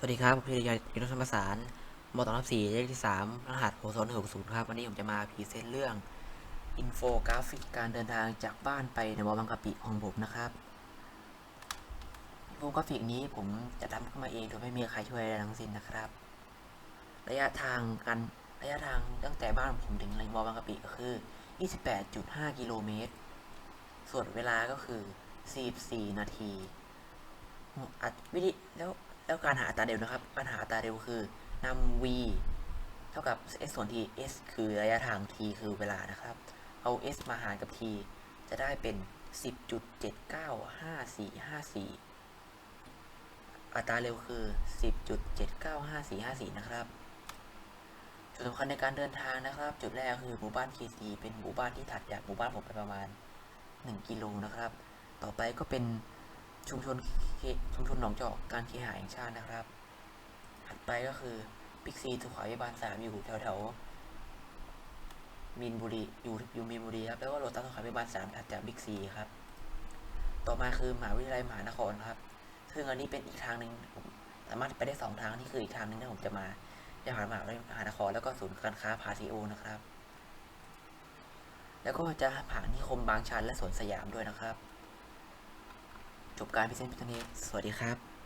สวัสดีครับ ผมพิริยายุทธธรรมสารมตองทับสี่เลขที่สามรหัสหกศูนหกศูนย์ครับ วันนี้ผมจะมาพรีเซนต์เรื่อง อินโฟกราฟิกการเดินทางจากบ้านไปในมอบางกะปิของผมนะครับอินโฟกราฟิกนี้ผมจะทำขึ้นมาเองโดยไม่มีใครช่วยอะไรทั้งสิ้นนะครับ ระยะทางกันระยะทางตั้งแต่บ้านผมถึงในมอบางกะปิก็คือ 28.5 กิโลเมตร ส่วนเวลาก็คือ 44 นาทีอัดวิธีแล้ว แล้วการหาอัตราเร็วนะครับ การหาอัตราเร็วคือนำ v เท่ากับ s ส่วน t s คือระยะทาง t คือเวลานะครับ เอา s มาหารกับ t จะได้เป็น 10.795454 อัตราเร็วคือ 10.795454 นะครับ จุดสำคัญในการเดินทางนะครับ จุดแรกคือหมู่บ้าน KC เป็นหมู่บ้านที่ถัดจากหมู่บ้านผมไปประมาณ 1 กิโลนะครับ ต่อไปก็เป็น ชุมชนชุมชนหนองจอกการเคหะแห่งชาตินะครับ ถัดไปก็คือบิ๊กซีสุขาวิบาลสามอยู่แถวแถวๆมีนบุรีอยู่อยู่มีนบุรีครับแล้วก็โรตัสสุขาวิบาลสามถัดจากบิ๊กซีครับ ต่อมาคือมหาวิทยาลัยมหานครครับ ซึ่งอันนี้เป็นอีกทางหนึ่งผมสามารถไปได้สองทางนี่คืออีกทางหนึ่งที่ผมจะมาจะผ่านมหาวิทยาลัยมหานครแล้วก็ศูนย์การค้าพาซิโอนะครับ แล้วก็จะผ่านนิคมบางชันและสวนสยามด้วยนะครับ จบการพิเศษพิธีนี้ สวัสดีครับ